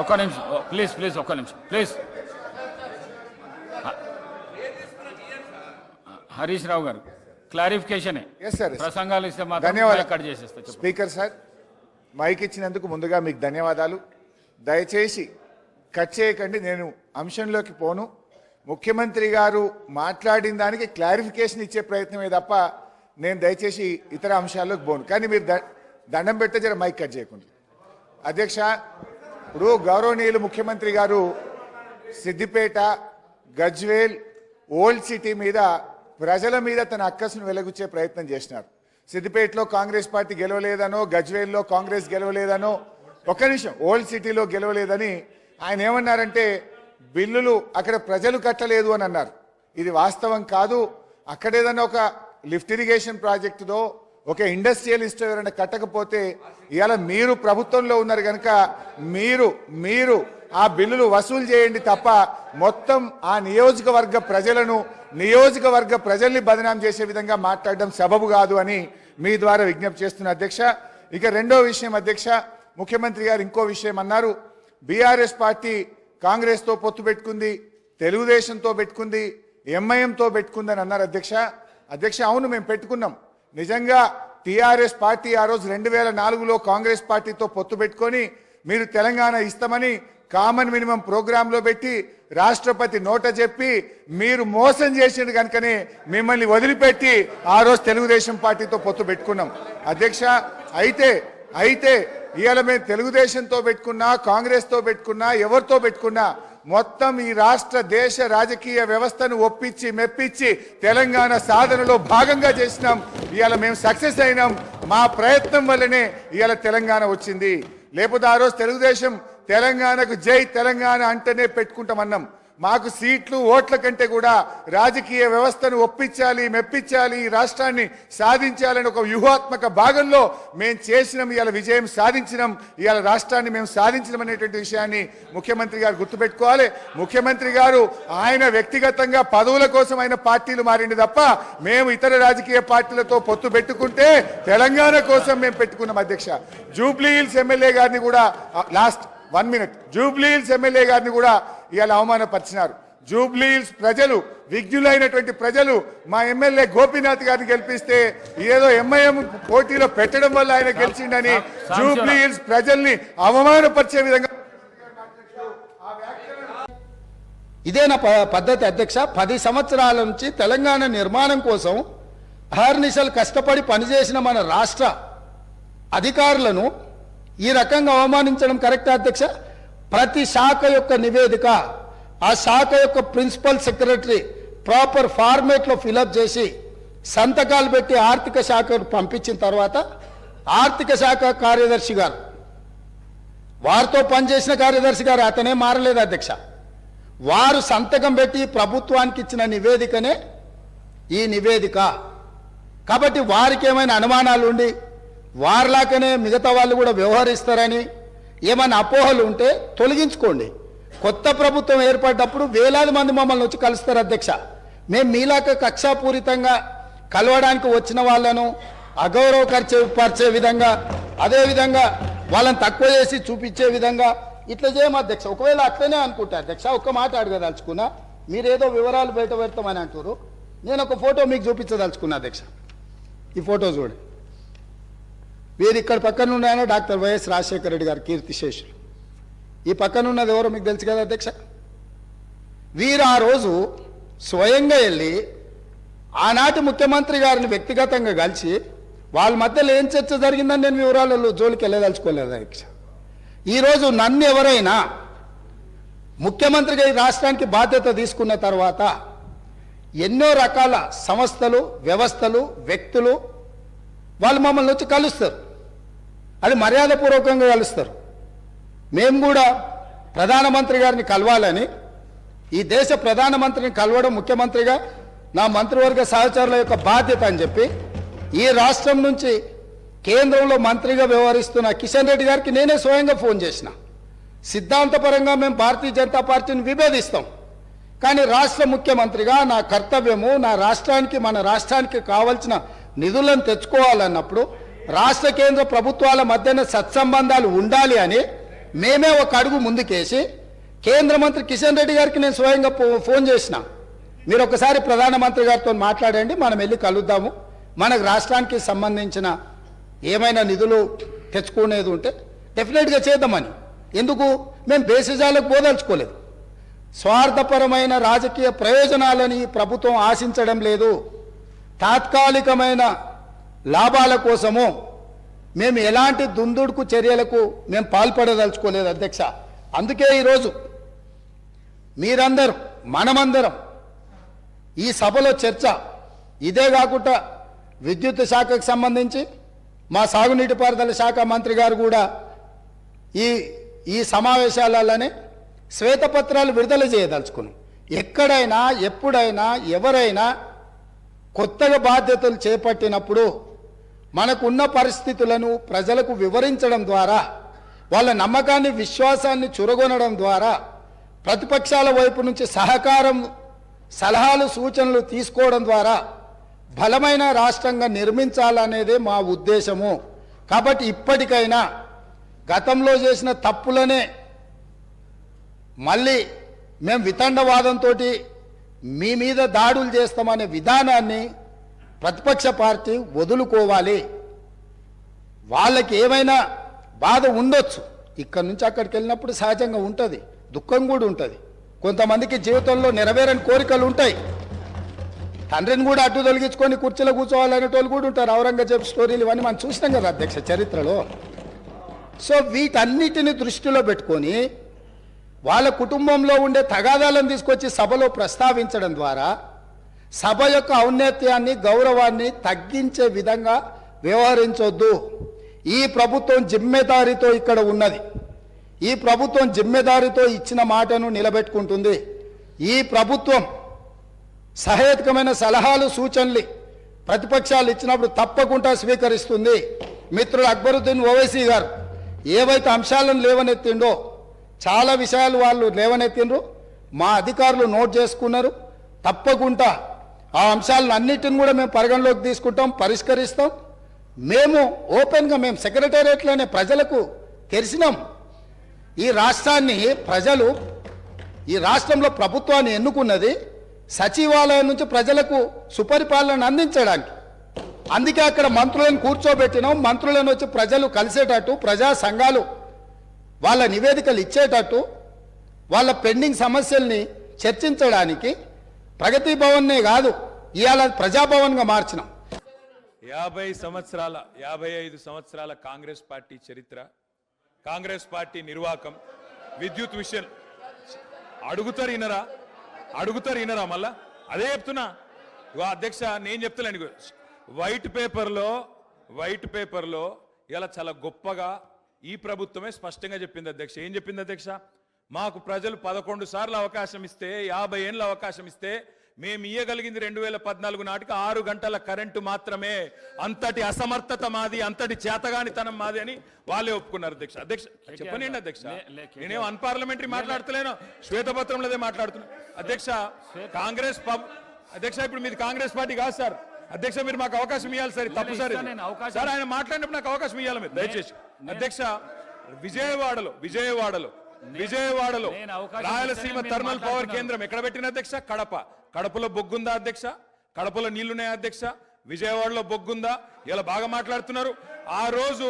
ఒక్క నిమిషం. Please please ఒక్క నిమిషం. ప్లీజ్. హరీష్ రావు గారు క్లారిఫికేషనే. ప్రసంగాలు ఇస్తే ధన్యవాదాలు. కట్ చేసేస్తా. స్పీకర్ సార్ మైక్ ఇచ్చినందుకు ముందుగా మీకు ధన్యవాదాలు. దయచేసి కట్ చేయకండి నేను అంశంలోకి పోను. ముఖ్యమంత్రి గారు మాట్లాడిన దానికి క్లారిఫికేషన్ ఇచ్చే ప్రయత్నమే తప్ప నేను దయచేసి ఇతర అంశాల్లోకి పోను. కానీ మీరు ద- దండం పెడితే జర మైక్ కట్ చేయకుండా. అధ్యక్ష ఇప్పుడు గౌరవనీయులు ముఖ్యమంత్రి గారు సిద్దిపేట గజ్వేల్ ఓల్డ్ సిటీ మీద ప్రజల మీద తన అక్కసును వెలగుచ్చే ప్రయత్నం చేసినారు. సిద్దిపేటలో కాంగ్రెస్ పార్టీ గెలవలేదనో గజ్వేల్లో కాంగ్రెస్ గెలవలేదనో ఒక్క నిమిషం ఓల్డ్ సిటీలో గెలవలేదని ఆయన ఏమన్నారంటే బిల్లులు అక్కడ ప్రజలు కట్టలేదు అని అన్నారు. ఇది వాస్తవం కాదు. అక్కడ ఏదైనా ఒక లిఫ్ట్ ఇరిగేషన్ ప్రాజెక్టుదో ఒక ఇండస్ట్రియలిస్ట్ ఎవరైనా కట్టకపోతే ఇవాళ మీరు ప్రభుత్వంలో ఉన్నారు కనుక మీరు మీరు ఆ బిల్లులు వసూలు చేయండి తప్ప మొత్తం ఆ నియోజకవర్గ ప్రజలను నియోజకవర్గ ప్రజల్ని బదనాం చేసే విధంగా మాట్లాడడం సబబు కాదు అని మీ ద్వారా విజ్ఞప్తి చేస్తున్న అధ్యక్ష. ఇక రెండో విషయం అధ్యక్ష ముఖ్యమంత్రి గారు ఇంకో విషయం అన్నారు. బీఆర్ఎస్ పార్టీ కాంగ్రెస్తో పొత్తు పెట్టుకుంది తెలుగుదేశంతో పెట్టుకుంది ఎంఐఎంతో పెట్టుకుందని అన్నారు అధ్యక్ష. అధ్యక్ష అవును మేము పెట్టుకున్నాం. నిజంగా టీఆర్ఎస్ పార్టీ ఆ రోజు రెండు వేల నాలుగులో కాంగ్రెస్ పార్టీతో పొత్తు పెట్టుకొని మీరు తెలంగాణ ఇస్తామని కామన్ మినిమం ప్రోగ్రాంలో పెట్టి రాష్ట్రపతి నోట చెప్పి మీరు మోసం చేసిండు కనుకనే మిమ్మల్ని వదిలిపెట్టి ఆ రోజు తెలుగుదేశం పార్టీతో పొత్తు పెట్టుకున్నాం. అధ్యక్ష అయితే అయితే ఇవాళ మేము తెలుగుదేశంతో పెట్టుకున్నా కాంగ్రెస్తో పెట్టుకున్నా ఎవరితో పెట్టుకున్నా మొత్తం ఈ రాష్ట్ర దేశ రాజకీయ వ్యవస్థను ఒప్పించి మెప్పించి తెలంగాణ సాధనలో భాగంగా చేసినాం. ఇవాళ మేము సక్సెస్ అయినాం. మా ప్రయత్నం వల్లనే ఇవాళ తెలంగాణ వచ్చింది. లేకపోతే ఆ రోజు తెలుగుదేశం తెలంగాణకు జై తెలంగాణ అంటేనే పెట్టుకుంటామన్నాం మాకు సీట్లు ఓట్ల కంటే కూడా రాజకీయ వ్యవస్థను ఒప్పించాలి మెప్పించాలి ఈ రాష్ట్రాన్ని సాధించాలని ఒక వ్యూహాత్మక భాగంలో మేము చేసినాం ఇవాళ విజయం సాధించినాం ఇవాళ రాష్ట్రాన్ని మేము సాధించడం అనేటువంటి విషయాన్ని ముఖ్యమంత్రి గారు గుర్తుపెట్టుకోవాలి. ముఖ్యమంత్రి గారు ఆయన వ్యక్తిగతంగా పదవుల కోసం ఆయన పార్టీలు మారింది తప్ప మేము ఇతర రాజకీయ పార్టీలతో పొత్తు పెట్టుకుంటే తెలంగాణ కోసం మేము పెట్టుకున్నాం అధ్యక్ష. జూబ్లీ హిల్స్ ఎమ్మెల్యే గారిని కూడా last one minute. Jubilee Hills MLA గారిని కూడా ఇవాళ అవమానపరిచినారు. జూబ్లీ హిల్స్ ప్రజలు విజ్ఞులైనటువంటి ప్రజలు మా ఎమ్మెల్యే గోపీనాథ్ గారిని గెలిపిస్తే ఏదో ఎంఐఎం పోటీలో పెట్టడం వల్ల ఆయన గెలిచిండని జూబ్లీ హిల్స్ ప్రజల్ని అవమానపరిచే విధంగా ఇదే నా ప- పద్ధతి అధ్యక్ష. పది సంవత్సరాల నుంచి తెలంగాణ నిర్మాణం కోసం అహర్నిశలు కష్టపడి పనిచేసిన మన రాష్ట్ర అధికారులను ఈ రకంగా అవమానించడం కరెక్ట్ అధ్యక్ష? ప్రతి శాఖ యొక్క నివేదిక ఆ శాఖ యొక్క ప్రిన్సిపల్ సెక్రటరీ ప్రాపర్ ఫార్మేట్లో ఫిలప్ చేసి సంతకాలు పెట్టి ఆర్థిక శాఖకు పంపించిన తర్వాత ఆర్థిక శాఖ కార్యదర్శి గారు వారితో పనిచేసిన కార్యదర్శి గారు అతనే మారలేదు అధ్యక్ష. వారు సంతకం పెట్టి ప్రభుత్వానికి ఇచ్చిన నివేదికనే ఈ నివేదిక. కాబట్టి వారికి ఏమైనా అనుమానాలు ఉండి వారిలాగానే మిగతా వాళ్ళు కూడా వ్యవహరిస్తారని ఏమైనా అపోహలు ఉంటే తొలగించుకోండి. కొత్త ప్రభుత్వం ఏర్పడ్డప్పుడు వేలాది మంది మమ్మల్ని వచ్చి కలుస్తారు అధ్యక్ష. మేము మీలాక కక్షాపూరితంగా కలవడానికి వచ్చిన వాళ్ళను అగౌరవపరిచే పరిచే విధంగా అదేవిధంగా వాళ్ళని తక్కువ చేసి చూపించే విధంగా ఇట్లా చేయము అధ్యక్ష. ఒకవేళ అట్లనే అనుకుంటా అధ్యక్ష ఒక్క మాట అడగదలుచుకున్నా మీరేదో వివరాలు బయట పెడతామని అంటారు నేను ఒక ఫోటో మీకు చూపించదలుచుకున్నా అధ్యక్ష. ఈ ఫోటో చూడండి. వీరు ఇక్కడ పక్కన ఉన్నాయన డాక్టర్ వైఎస్ రాజశేఖర రెడ్డి గారు కీర్తిశేషులు ఈ పక్కన ఉన్నది ఎవరో మీకు తెలుసు కదా అధ్యక్ష? వీరు ఆ రోజు స్వయంగా వెళ్ళి ఆనాటి ముఖ్యమంత్రి గారిని వ్యక్తిగతంగా కలిసి వాళ్ళ మధ్యలో ఏం చర్చ జరిగిందని నేను వివరాలలో జోలికి వెళ్ళదలుచుకోలేదు అధ్యక్ష. ఈరోజు నన్ను ఎవరైనా ముఖ్యమంత్రిగా ఈ రాష్ట్రానికి బాధ్యత తీసుకున్న తర్వాత ఎన్నో రకాల సంస్థలు వ్యవస్థలు వ్యక్తులు వాళ్ళు మమ్మల్ని వచ్చి కలుస్తారు. అది మర్యాదపూర్వకంగా కలుస్తారు. మేము కూడా ప్రధానమంత్రి గారిని కలవాలని ఈ దేశ ప్రధానమంత్రిని కలవడం ముఖ్యమంత్రిగా నా మంత్రివర్గ సహచరుల యొక్క బాధ్యత అని చెప్పి ఈ రాష్ట్రం నుంచి కేంద్రంలో మంత్రిగా వ్యవహరిస్తున్న కిషన్ రెడ్డి గారికి నేనే స్వయంగా ఫోన్ చేసిన. సిద్ధాంతపరంగా మేము భారతీయ జనతా పార్టీని విభేదిస్తాం. కానీ రాష్ట్ర ముఖ్యమంత్రిగా నా కర్తవ్యము నా రాష్ట్రానికి మన రాష్ట్రానికి కావలసిన నిధులను తెచ్చుకోవాలన్నప్పుడు రాష్ట్ర కేంద్ర ప్రభుత్వాల మధ్యన సత్సంబంధాలు ఉండాలి అని మేమే ఒక అడుగు ముందుకేసి కేంద్ర మంత్రి కిషన్ రెడ్డి గారికి నేను స్వయంగా ఫో- ఫోన్ చేసిన. మీరు ఒకసారి ప్రధానమంత్రి గారితో మాట్లాడండి మనం వెళ్ళి కలుద్దాము. మనకు రాష్ట్రానికి సంబంధించిన ఏమైనా నిధులు తెచ్చుకునేది ఉంటే డెఫినెట్గా చేద్దామని. ఎందుకు? మేము బేసిజాలకు బోదలుచుకోలేదు స్వార్థపరమైన రాజకీయ ప్రయోజనాలని ప్రభుత్వం ఆశించడం లేదు. తాత్కాలికమైన లాభాల కోసము మేము ఎలాంటి దుందుడుకు చర్యలకు మేము పాల్పడదలుచుకోలేదు అధ్యక్ష. అందుకే ఈరోజు మీరందరూ మనమందరం ఈ సభలో చర్చ ఇదే కాకుండా విద్యుత్ శాఖకు సంబంధించి మా సాగునీటిపారుదల శాఖ మంత్రి గారు కూడా ఈ ఈ సమావేశాలలోనే శ్వేతపత్రాలు విడుదల చేయదలుచుకున్నాం. ఎక్కడైనా ఎప్పుడైనా ఎవరైనా కొత్తగా బాధ్యతలు చేపట్టినప్పుడు మనకున్న పరిస్థితులను ప్రజలకు వివరించడం ద్వారా వాళ్ళ నమ్మకాన్ని విశ్వాసాన్ని చురగొనడం ద్వారా ప్రతిపక్షాల వైపు నుంచి సహకారం సలహాలు సూచనలు తీసుకోవడం ద్వారా బలమైన రాష్ట్రంగా నిర్మించాలనేదే మా ఉద్దేశము. కాబట్టి ఇప్పటికైనా గతంలో చేసిన తప్పులనే మళ్ళీ మేము వితండవాదంతో మీ మీద దాడులు చేస్తామనే విధానాన్ని ప్రతిపక్ష పార్టీ వదులుకోవాలి. వాళ్ళకి ఏమైనా బాధ ఉండొచ్చు. ఇక్కడ నుంచి అక్కడికి వెళ్ళినప్పుడు సహజంగా ఉంటుంది. దుఃఖం కూడా ఉంటుంది. కొంతమందికి జీవితంలో నెరవేరని కోరికలు ఉంటాయి. తండ్రిని కూడా అడ్డు తొలగించుకొని కుర్చీలో కూర్చోవాలనేటోళ్ళు కూడా ఉంటారు. ఔరంగజేబ్ స్టోరీలు ఇవన్నీ మనం చూసినాం కదా అధ్యక్ష చరిత్రలో. సో వీటన్నిటిని దృష్టిలో పెట్టుకొని వాళ్ళ కుటుంబంలో ఉండే తగాదాలను తీసుకొచ్చి సభలో ప్రస్తావించడం ద్వారా సభ యొక్క ఔన్నత్యాన్ని గౌరవాన్ని తగ్గించే విధంగా వ్యవహరించొద్దు. ఈ ప్రభుత్వం జిమ్మెదారితో ఇక్కడ ఉన్నది. ఈ ప్రభుత్వం జిమ్మెదారితో ఇచ్చిన మాటను నిలబెట్టుకుంటుంది. ఈ ప్రభుత్వం సహేతుకమైన సలహాలు సూచనలు ప్రతిపక్షాలు ఇచ్చినప్పుడు తప్పకుండా స్వీకరిస్తుంది. మిత్రుడు అక్బరుద్దీన్ ఓవైసీ గారు ఏవైతే అంశాలను లేవనెత్తిండో చాలా విషయాలు వాళ్ళు లేవనెత్తిండ్రు. మా అధికారులు నోట్ చేసుకున్నారు. తప్పకుండా ఆ అంశాలను అన్నిటిని కూడా మేము పరిగణలోకి తీసుకుంటాం పరిష్కరిస్తాం. మేము ఓపెన్గా మేము సెక్రటేరియట్లోనే ప్రజలకు తెరిచినాం ఈ రాష్ట్రాన్ని ప్రజలు ఈ రాష్ట్రంలో ప్రభుత్వాన్ని ఎన్నుకున్నది సచివాలయం నుంచి ప్రజలకు సుపరిపాలన అందించడానికి. అందుకే అక్కడ మంత్రులను కూర్చోబెట్టినాం. మంత్రులను వచ్చి ప్రజలు కలిసేటట్టు ప్రజా సంఘాలు వాళ్ళ నివేదికలు ఇచ్చేటట్టు వాళ్ళ పెండింగ్ సమస్యల్ని చర్చించడానికి ప్రగతి భవన్నే కాదు ఇవాళ ప్రజాభవన్గా మార్చినాం. యాభై సంవత్సరాల యాభై ఐదు సంవత్సరాల కాంగ్రెస్ పార్టీ చరిత్ర కాంగ్రెస్ పార్టీ నిర్వాకం విద్యుత్ విషయం. అడుగుతారు ఇనరా అడుగుతారు ఇనరా మళ్ళా? అదే చెప్తున్నా. అధ్యక్ష నేను చెప్తలేను వైట్ పేపర్లో వైట్ పేపర్లో ఇలా చాలా గొప్పగా ఈ ప్రభుత్వమే స్పష్టంగా చెప్పింది అధ్యక్ష. ఏం చెప్పింది అధ్యక్ష? మాకు ప్రజలు పదకొండు సార్లు అవకాశం ఇస్తే యాభై ఏళ్ళ అవకాశం ఇస్తే మేము ఇయ్యగలిగింది రెండు వేల పద్నాలుగు నాటికి ఆరు గంటల కరెంటు మాత్రమే. అంతటి అసమర్థత మాది అంతటి చేతగానితనం మాది అని వాళ్ళే ఒప్పుకున్నారు అధ్యక్ష. అధ్యక్ష చెప్పనండి అధ్యక్ష. నేనేం అన్పార్లమెంటరీ మాట్లాడతలేను శ్వేతపత్రంలోదే మాట్లాడుతున్నా. అధ్యక్ష కాంగ్రెస్ పబ్ అధ్యక్ష ఇప్పుడు మీది కాంగ్రెస్ పార్టీ కాదు సార్. అధ్యక్ష మీరు మాకు అవకాశం ఇవ్వాలి సార్ తప్పు సార్. సార్ ఆయన మాట్లాడినప్పుడు నాకు అవకాశం ఇవ్వాలి మీరు దయచేసి. అధ్యక్ష విజయవాడలో విజయవాడలో విజయవాడలో రాయలసీమ థర్మల్ పవర్. కేంద్రం ఎక్కడ పెట్టిన అధ్యక్ష? కడప. కడపలో బొగ్గుందా అధ్యక్ష? కడపలో నీళ్ళున్నాయా అధ్యక్ష? విజయవాడలో బొగ్గుందా? ఇలా బాగా మాట్లాడుతున్నారు. ఆ రోజు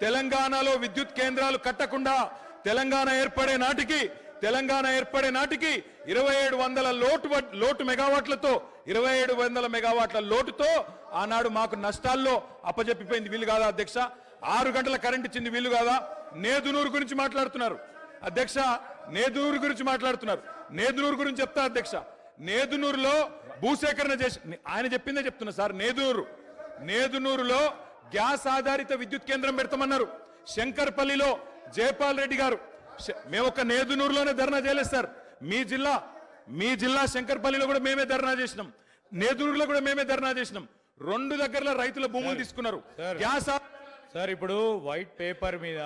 తెలంగాణలో విద్యుత్ కేంద్రాలు కట్టకుండా తెలంగాణ ఏర్పడే నాటికి తెలంగాణ ఏర్పడే నాటికి ఇరవై ఏడు వందల లోటు లోటు మెగావాట్లతో ఇరవై ఏడు వందల మెగావాట్ల లోటుతో ఆనాడు మాకు నష్టాల్లో అప్పజెప్పిపోయింది వీలు కాదా అధ్యక్ష? ఆరు గంటల కరెంట్ ఇచ్చింది వీలు కాదా? నేదునూరు గురించి మాట్లాడుతున్నారు. అధ్యక్ష నేదునూరు గురించి మాట్లాడుతున్నారు. నేదునూరు గురించి చెప్తా అధ్యక్ష. నేదునూరులో భూసేకరణ చేసి ఆయన చెప్పిందే చెప్తున్నా సార్ నేదునూరు. నేదునూరులో గ్యాస్ ఆధారిత విద్యుత్ కేంద్రం పెడతామన్నారు. శంకర్పల్లిలో జయపాల్ రెడ్డి గారు. మేము ఒక నేదునూరులోనే ధర్నా చేయలేదు సార్. మీ జిల్లా మీ జిల్లా శంకర్పల్లిలో కూడా మేమే ధర్నా చేసినాం. నేదునూరులో కూడా మేమే ధర్నా చేసినాం. రెండు దగ్గరలో రైతుల భూములు తీసుకున్నారు. సార్. గ్యాస్ సార్ ఇప్పుడు వైట్ పేపర్ మీద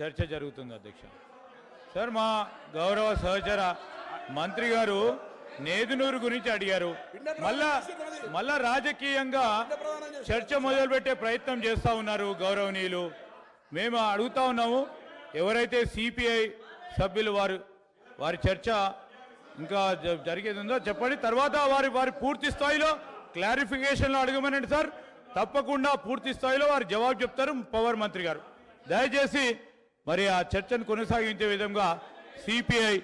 చర్చ జరుగుతుంది అధ్యక్ష. సార్ మా గౌరవ సహచర మంత్రి గారు నేదునూరు గురించి అడిగారు. మళ్ళా మళ్ళా రాజకీయంగా చర్చ మొదలుపెట్టే ప్రయత్నం చేస్తా ఉన్నారు గౌరవనీయులు. మేము అడుగుతా ఉన్నాము ఎవరైతే సిపిఐ సభ్యులు వారు వారి చర్చ ఇంకా జరిగేది ఉందో చెప్పండి. తర్వాత వారి వారి పూర్తి స్థాయిలో క్లారిఫికేషన్లు అడగమనండి సార్. తప్పకుండా పూర్తి స్థాయిలో వారు జవాబు చెప్తారు పవర్ మంత్రి గారు. దయచేసి మరి ఆ చర్చను కొనసాగించే విధంగా సిపిఐ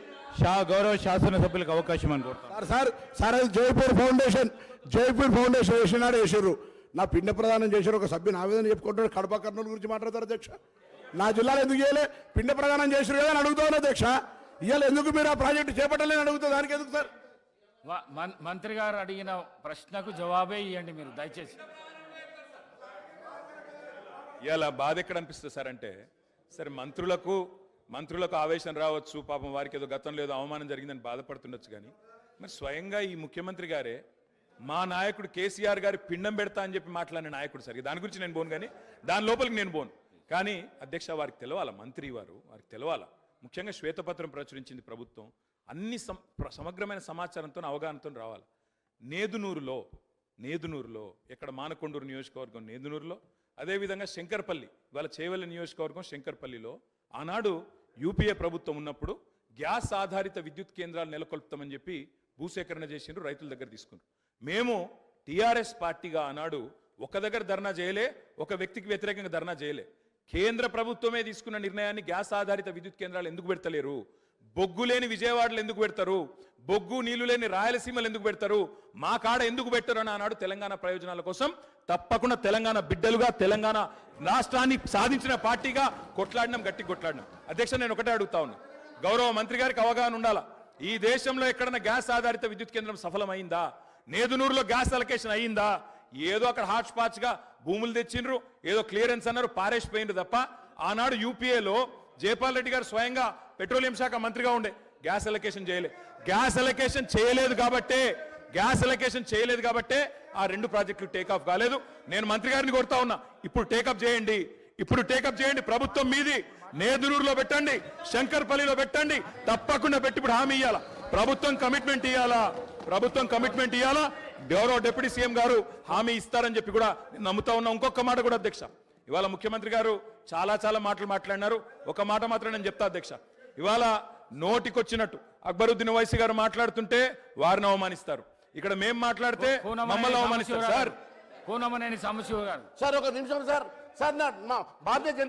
షా గౌరవ శాసనసభ్యులకు అవకాశం అని కోరుతాను సార్ సార్ సార్ అది జైపూర్ ఫౌండేషన్ జైపూర్ ఫౌండేషన్ వేసినాడు వేసారు నా పిండ ప్రదానం చేశారు ఒక సభ్యుని ఆవేదన చెప్పుకుంటాడు కడప కర్నూలు గురించి మాట్లాడతారు అధ్యక్ష. నా జిల్లాలో ఎందుకు చేయలే? పిండ ప్రదానం చేశారు కదా అని అడుగుతాను అధ్యక్ష. ఇవాళ ఎందుకు మీరు ఆ ప్రాజెక్టు చేపట్టలేని అడుగుతా దానికి ఎందుకు సార్? మంత్రి గారు అడిగిన ప్రశ్నకు జవాబే ఇవ్వండి మీరు దయచేసి. ఇలా బాధ ఎక్కడ అనిపిస్తుంది సార్ అంటే సరే మంత్రులకు మంత్రులకు ఆవేశం రావచ్చు. పాపం వారికి ఏదో గతంలో ఏదో అవమానం జరిగిందని బాధపడుతుండొచ్చు కానీ మరి స్వయంగా ఈ ముఖ్యమంత్రి గారే మా నాయకుడు కేసీఆర్ గారి పిండం పెడతా అని చెప్పి మాట్లాడిన నాయకుడు సరిగ్గా. దాని గురించి నేను పోను కానీ దాని లోపలికి నేను పోను కానీ అధ్యక్ష వారికి తెలవాల? మంత్రి వారు వారికి తెలవాల? ముఖ్యంగా శ్వేతపత్రం ప్రచురించింది ప్రభుత్వం. అన్ని సం- ప్ర- సమగ్రమైన సమాచారంతో అవగాహనతో రావాలి? నేదునూరులో నేదునూరులో ఎక్కడ మానకొండూరు నియోజకవర్గం నేదునూరులో అదేవిధంగా శంకర్పల్లి ఇవాళ చేవెళ్ళ నియోజకవర్గం శంకర్పల్లిలో ఆనాడు యూపీఏ ప్రభుత్వం ఉన్నప్పుడు గ్యాస్ ఆధారిత విద్యుత్ కేంద్రాలు నెలకొల్పుతామని చెప్పి భూసేకరణ చేసిండ్రు రైతుల దగ్గర తీసుకున్నారు. మేము టీఆర్ఎస్ పార్టీగా ఆనాడు ఒక దగ్గర ధర్నా చేయలే ఒక వ్యక్తికి వ్యతిరేకంగా ధర్నా చేయలే. కేంద్ర ప్రభుత్వమే తీసుకున్న నిర్ణయాన్ని గ్యాస్ ఆధారిత విద్యుత్ కేంద్రాలు ఎందుకు పెడతలేరు? బొగ్గు లేని విజయవాడలు ఎందుకు పెడతారు? బొగ్గు నీళ్ళు లేని రాయలసీమలు ఎందుకు పెడతారు? మా కాడ ఎందుకు పెట్టరు? అని ఆనాడు తెలంగాణ ప్రయోజనాల కోసం. తప్పకుండా తెలంగాణ బిడ్డలుగా తెలంగాణ రాష్ట్రాన్ని సాధించిన పార్టీగా కొట్లాడినాం గట్టి కొట్లాడినాం. అధ్యక్ష నేను ఒకటే అడుగుతా ఉన్నా. గౌరవ మంత్రి గారికి అవగాహన ఉండాలా? ఈ దేశంలో ఎక్కడన్నా గ్యాస్ ఆధారిత విద్యుత్ కేంద్రం సఫలమైందా? నేదునూరులో గ్యాస్ అలొకేషన్ అయ్యిందా ఏదో అక్కడ హాట్ స్పాట్స్గా భూములు తెచ్చిండ్రు ఏదో క్లియరెన్స్ అన్నారు పారేసిపోయిండ్రు తప్ప. ఆనాడు యూపీఏలో జయపాల్ రెడ్డి గారు స్వయంగా పెట్రోలియం శాఖ మంత్రిగా ఉండే. గ్యాస్ అలొకేషన్ చేయలే. గ్యాస్ అలొకేషన్ చేయలేదు కాబట్టే గ్యాస్ అలొకేషన్ చేయలేదు కాబట్టే ఆ రెండు ప్రాజెక్టులు టేకాఫ్ కాలేదు. నేను మంత్రి గారిని కొడతా ఉన్నా ఇప్పుడు టేకప్ చేయండి. ఇప్పుడు టేకప్ చేయండి. ప్రభుత్వం మీది. నేదునూరులో పెట్టండి. శంకర్పల్లిలో పెట్టండి. తప్పకుండా పెట్టి ఇప్పుడు హామీ ఇవ్వాలా ప్రభుత్వం కమిట్మెంట్ ఇవ్వాలా ప్రభుత్వం కమిట్మెంట్ ఇవ్వాలా గౌరవ డిప్యూటీ సీఎం గారు హామీ ఇస్తారని చెప్పి కూడా నేను నమ్ముతా ఉన్నా. ఇంకొక మాట కూడా అధ్యక్ష. ఇవాళ ముఖ్యమంత్రి గారు చాలా చాలా మాటలు మాట్లాడినారు. ఒక మాట మాత్రం నేను చెప్తా అధ్యక్ష. ఇవాళ నోటికొచ్చినట్టు అక్బరుద్దీన్ వైసీ గారు మాట్లాడుతుంటే వారిని అవమానిస్తారు. ఇక్కడ మేం మాట్లాడితే మమ్మల్ని అవమానిస్తారు. సార్. కూనమనేని సమస్య గారు. సార్ ఒక నిమిషం సార్. సార్ నా భారతీయ జనతా